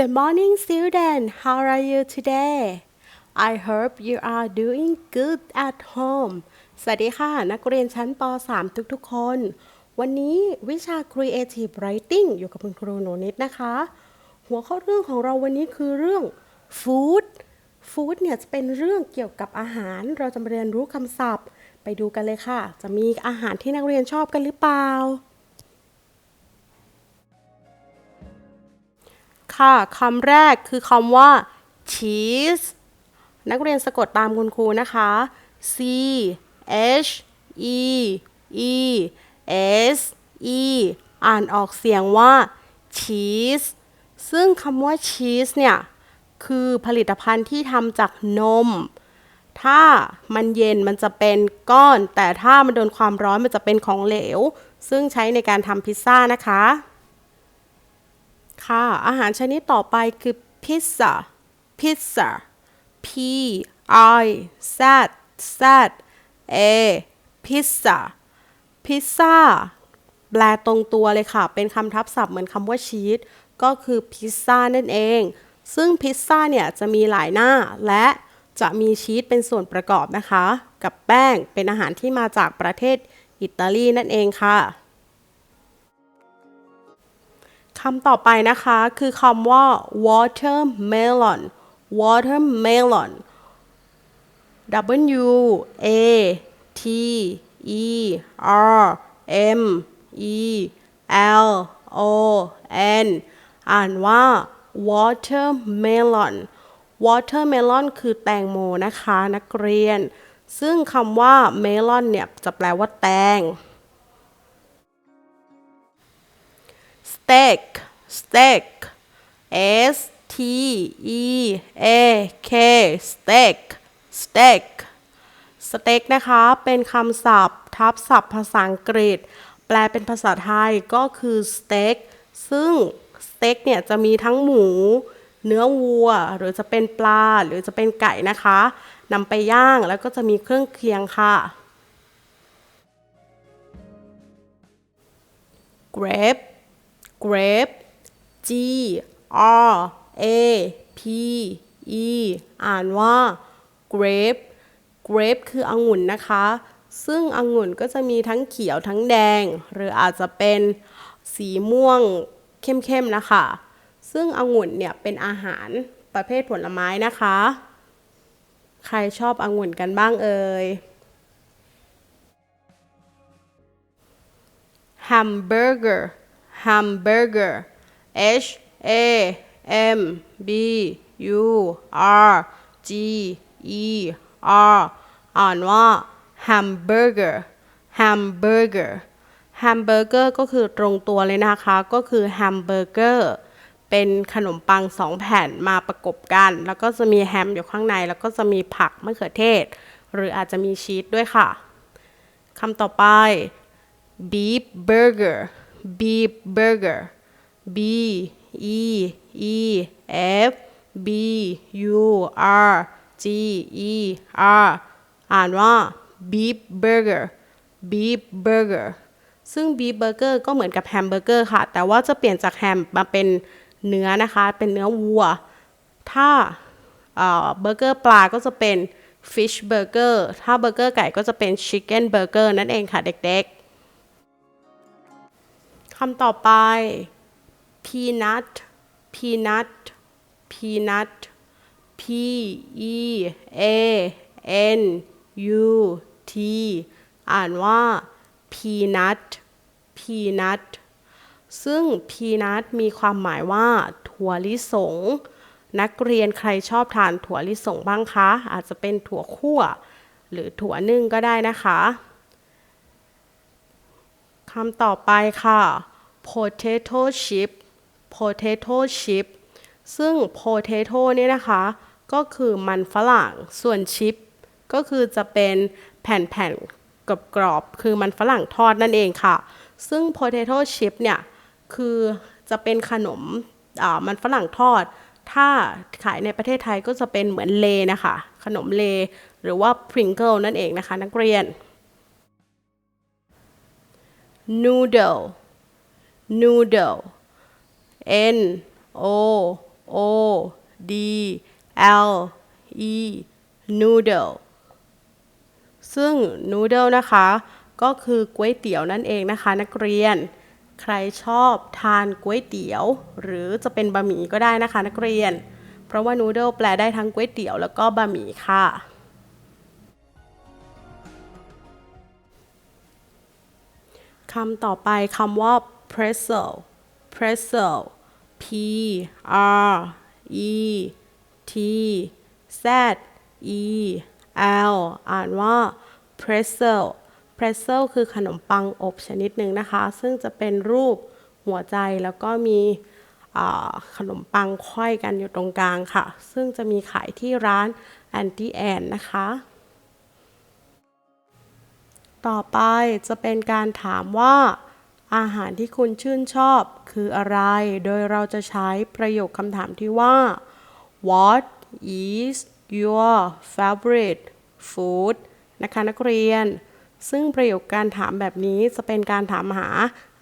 Good morning, student. How are you today? I hope you are doing good at home. สวัสดีค่ะ นักเรียนชั้นป .3 ทุกๆ คน วันนี้วิชา Creative Writing อยู่กับคุณครูหนูนิดนะคะ หัวข้อเรื่องของเราวันนี้คือเรื่อง Food Food เนี่ยจะเป็นเรื่องเกี่ยวกับอาหาร เราจะมาเรียนรู้คำศัพท์ ไปดูกันเลยค่ะ จะมีอาหารที่นักเรียนชอบกันหรือเปล่า ค่ะคำแรกคือคำว่า cheese นักเรียนสะกดตามคุณครูนะคะ c h e e s e อ่านออกเสียงว่า cheese ซึ่งคำว่า cheese เนี่ย คือผลิตภัณฑ์ที่ทำจากนม ถ้ามันเย็นมันจะเป็นก้อน แต่ถ้ามันโดนความร้อนมันจะเป็นของเหลว ซึ่งใช้ในการทำพิซซ่านะคะ ค่ะ อาหารชนิดต่อไปคือพิซซ่าพิซซ่า P I Z Z A พิซซ่าพิซซ่าแปลตรงตัวเลยค่ะ เป็นคำทับศัพท์เหมือนคำว่าชีสก็คือพิซซ่านั่นเอง ซึ่งพิซซ่าเนี่ยจะมีหลายหน้าและจะมีชีสเป็นส่วนประกอบนะคะ กับแป้งเป็นอาหารที่มาจากประเทศอิตาลีนั่นเองค่ะ คำต่อไปนะคะ คือคำว่า watermelon watermelon W A T E R M E L O N อ่านว่า watermelon watermelon คือแตงโมนะคะนักเรียน ซึ่งคำว่า melon เนี่ยจะแปลว่าแตง steak steak S T E A K steak steak steak นะคะ เป็นคำศัพท์ ทับศัพท์ภาษาอังกฤษ แปลเป็นภาษาไทยก็คือ steak ซึ่ง steak เนี่ยจะมีทั้งหมู เนื้อวัว หรือจะเป็นปลา หรือจะเป็นไก่นะคะนำไปย่างแล้วก็จะมีเครื่องเคียงค่ะ grape grape G R A P E อ่านว่า grape grape คือองุ่นนะคะ ซึ่งองุ่นก็จะมีทั้งเขียวทั้งแดง หรืออาจจะเป็นสีม่วงเข้มๆนะคะ ซึ่งองุ่นเนี่ยเป็นอาหารประเภทผลไม้นะคะ ใครชอบองุ่นกันบ้างเอ่ย hamburger hamburger H A M B U R G E R อ่านว่า hamburger hamburger hamburger ก็คือตรงตัวเลยนะคะ ก็คือ hamburger เป็นขนมปังสองแผ่นมาประกบกัน แล้วก็จะมีแฮมอยู่ข้างใน แล้วก็จะมีผักมะเขือเทศ หรืออาจจะมีชีสด้วยค่ะคำต่อไป beef burger beef burger B E E F B U R G E R อ่านว่า beef burger beef burger ซึ่ง beef burger ก็เหมือนกับแฮมเบอร์เกอร์ค่ะ แต่ว่าจะเปลี่ยนจากแฮมมาเป็นเนื้อนะคะ เป็นเนื้อวัว ถ้าเบอร์เกอร์ปลาก็จะเป็น fish burger ถ้าเบอร์เกอร์ไก่ก็จะเป็น chicken burger นั่นเองค่ะเด็กๆ คำต่อไป peanut peanut peanut P E A N U T อ่านว่า peanut peanut ซึ่ง peanut มีความหมายว่า ถั่วลิสง นักเรียนใครชอบทานถั่วลิสงบ้างคะ อาจจะเป็นถั่วคั่ว หรือถั่วนึ่งก็ได้นะคะคำต่อไปค่ะ potato chip potato chip ซึ่ง potato เนี่ยนะคะ ก็คือมันฝรั่ง ส่วนชิปก็คือจะเป็นแผ่นๆกรอบๆคือมันฝรั่งทอดนั่นเองค่ะ ซึ่ง potato chip เนี่ย คือจะเป็นขนมมันฝรั่งทอด ถ้าขายในประเทศไทยก็จะเป็นเหมือนเลนะคะ ขนมเล หรือว่า pringle นั่นเองนะคะ นักเรียน noodle noodle N O O D L E noodle ซึ่ง noodle นะคะ ก็คือก๋วยเตี๋ยวนั่นเองนะคะ นักเรียน ใครชอบทานก๋วยเตี๋ยว หรือจะเป็นบะหมี่ก็ได้นะคะ นักเรียน เพราะว่า noodle แปลได้ทั้งก๋วยเตี๋ยวแล้วก็บะหมี่ค่ะคำต่อไปคำว่า pretzel pretzel p r e t z e l อ่านว่า pretzel pretzel คือขนมปังอบชนิดหนึ่งนะคะ ซึ่งจะเป็นรูปหัวใจแล้วก็มีขนมปังไขว้กันอยู่ตรงกลางค่ะ ซึ่งจะมีขายที่ร้าน Anti Ann นะคะ ต่อไปจะเป็นการถามว่า อาหารที่คุณชื่นชอบคืออะไร โดยเราจะใช้ประโยคคำถามที่ว่า What is your favorite food นะคะนักเรียน ซึ่งประโยคการถามแบบนี้จะเป็นการถามหา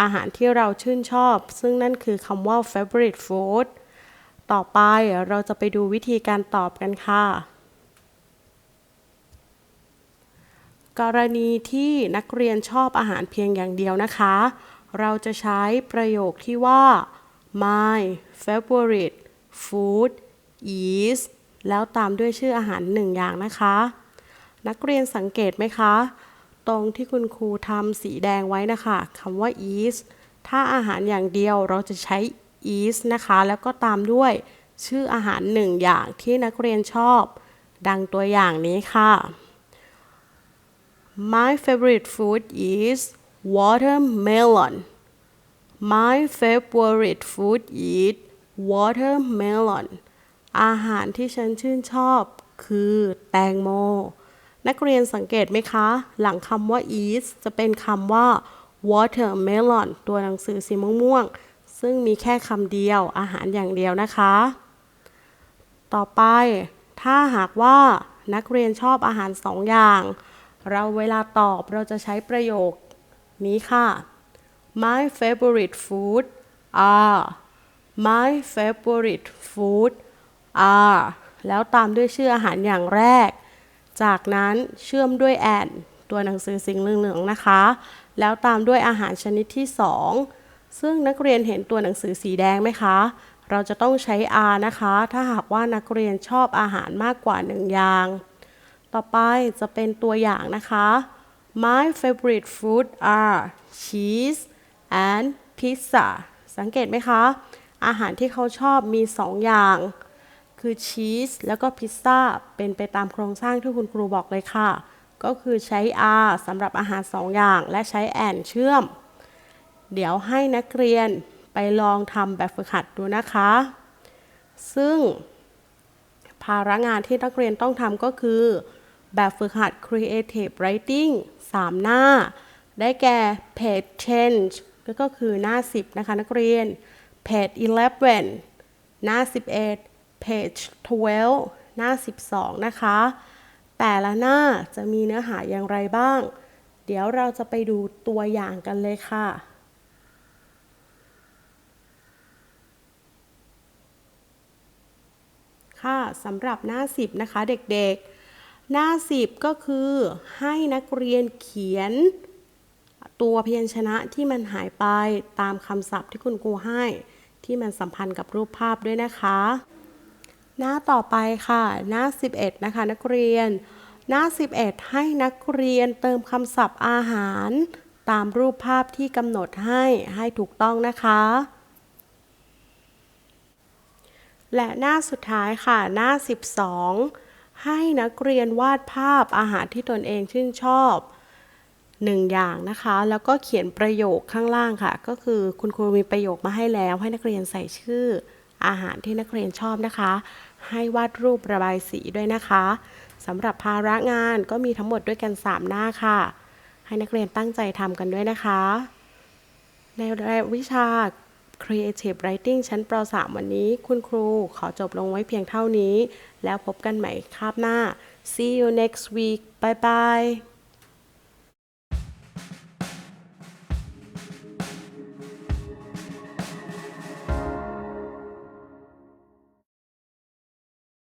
อาหารที่เราชื่นชอบ ซึ่งนั่นคือคำว่า favorite food ต่อไปเราจะไปดูวิธีการตอบกันค่ะ กรณีที่นักเรียนชอบอาหารเพียงอย่างเดียวนะคะ เราจะใช้ประโยคที่ว่า my favorite food is แล้วตามด้วยชื่ออาหารหนึ่งอย่างนะคะ นักเรียนสังเกตไหมคะ ตรงที่คุณครูทำสีแดงไว้นะคะคำว่า is ถ้าอาหารอย่างเดียวเราจะใช้ is นะคะ แล้วก็ตามด้วยชื่ออาหารหนึ่งอย่างที่นักเรียนชอบ ดังตัวอย่างนี้ค่ะ My favorite food is watermelon. My favorite food is watermelon. อาหารที่ฉันชื่นชอบคือแตงโม นักเรียนสังเกตไหมคะ หลังคำว่า is จะเป็นคำว่า watermelon ตัวหนังสือสีม่วงๆ ซึ่งมีแค่คำเดียวอาหารอย่างเดียวนะคะ ต่อไป ถ้าหากว่านักเรียนชอบอาหารสองอย่าง เราเวลาตอบเราจะใช้ประโยคนี้ค่ะ My favorite food are My favorite food are แล้วตามด้วยชื่ออาหารอย่างแรก จากนั้นเชื่อมด้วย and ตัวหนังสือสีเหลืองๆนะคะ แล้วตามด้วยอาหารชนิดที่ 2 ซึ่งนักเรียนเห็นตัวหนังสือสีแดงไหมคะ เราจะต้องใช้ R นะคะ ถ้าหากว่านักเรียนชอบอาหารมากกว่าหนึ่งอย่าง ต่อไปจะเป็นตัวอย่างนะคะ My favorite food are cheese and pizza สังเกตไหมคะ อาหารที่เขาชอบมีสองอย่าง คือชีสแล้วก็พิซซ่า เป็นไปตามโครงสร้างที่คุณครูบอกเลยค่ะ ก็คือใช้ R สำหรับอาหารสองอย่าง และใช้ and เชื่อม เดี๋ยวให้นักเรียนไปลองทำแบบฝึกหัดดูนะคะ ซึ่งภาระงานที่นักเรียนต้องทำก็คือ แบบฝึกหัด Creative Writing 3 หน้า ได้แก่ page 10ก็คือหน้า 10 นะคะนักเรียน page 11 หน้า 11 page 12 หน้า 12 นะคะ แต่ละหน้าจะมีเนื้อหาอย่างไรบ้าง เดี๋ยวเราจะไปดูตัวอย่างกันเลยค่ะค่ะสำหรับหน้า 10 นะคะเด็กๆ หน้า 10 ก็คือให้นักเรียนเขียนตัวพยัญชนะที่มันหายไปตามคำศัพท์ที่คุณครูให้ ที่มันสัมพันธ์กับรูปภาพด้วยนะคะ หน้าต่อไปค่ะ หน้า 11 นะคะ นักเรียน หน้า 11 ให้นักเรียนเติมคำศัพท์อาหาร ตามรูปภาพที่กำหนดให้ให้ถูกต้องนะคะและหน้าสุดท้ายค่ะ หน้า 12 ให้นักเรียนวาดภาพอาหารที่ตนเองชื่นชอบหนึ่งอย่างนะคะ แล้วก็เขียนประโยคข้างล่างค่ะ ก็คือคุณครูมีประโยคมาให้แล้ว ให้นักเรียนใส่ชื่ออาหารที่นักเรียนชอบนะคะ ให้วาดรูประบายสีด้วยนะคะสำหรับภาระงานก็มีทั้งหมดด้วยกัน 3 หน้าค่ะ ให้นักเรียนตั้งใจทำกันด้วยนะคะ ในรายวิชา Creative Writing ชั้นป .3 วันนี้ คุณครูขอจบลงไว้เพียงเท่านี้ แล้วพบกันใหม่คาบหน้า See you next week bye bye